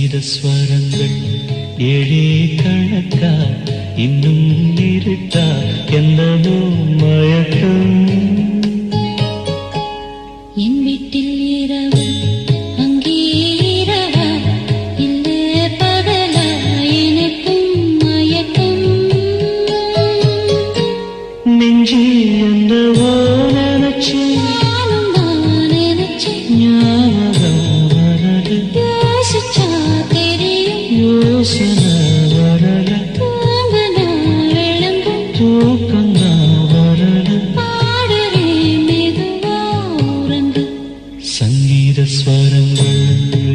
സംഗീതസ്വരങ്ങൾ ഏഴേ കണക്കാ ഇന്നും ഇരുട്ട എന്നതോ മയക്കം. എൻ വീട്ടിൽ ഇരവ് யோசனை வரல தூக்கந்தான் வரல சங்கீத ஸ்வரங்கள்.